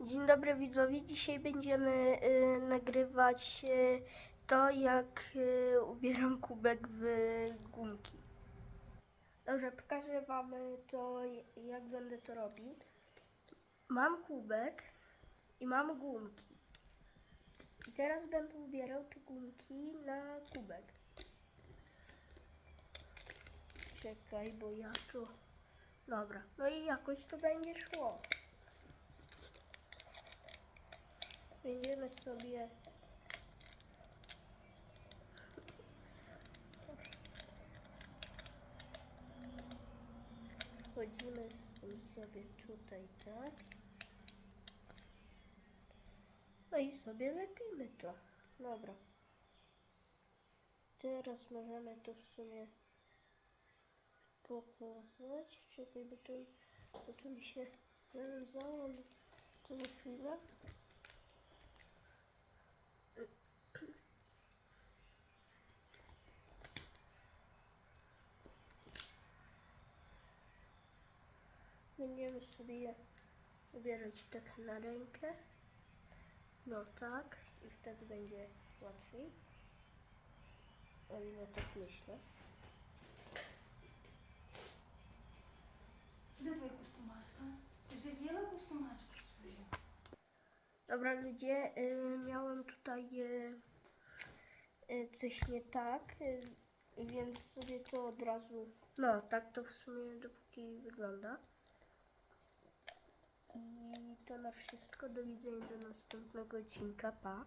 Dzień dobry widzowie. Dzisiaj będziemy y, nagrywać y, to, jak y, ubieram kubek w gumki. Dobrze, pokażę Wam to, jak będę to robił. Mam kubek i mam gumki. I teraz będę ubierał te gumki na kubek. Czekaj, bo ja to... Dobra, no i jakoś to będzie szło. Będziemy sobie tym sobie tutaj, tak? No i sobie lepimy to. Dobra. Teraz możemy to w sumie pokazać. Czekaj, bo to, bo to mi się zawiązało. To za chwilę. Będziemy sobie ubierać tak na rękę. No tak. I wtedy będzie łatwiej. O ile tak myślę. Dawaj kostumaszka. Tak? Że wiele kostumaszków sobie. Dobra ludzie, y, miałem tutaj y, y, coś nie tak, y, więc sobie to od razu... No, tak to w sumie dopóki wygląda. I to na wszystko, do widzenia do następnego odcinka, pa.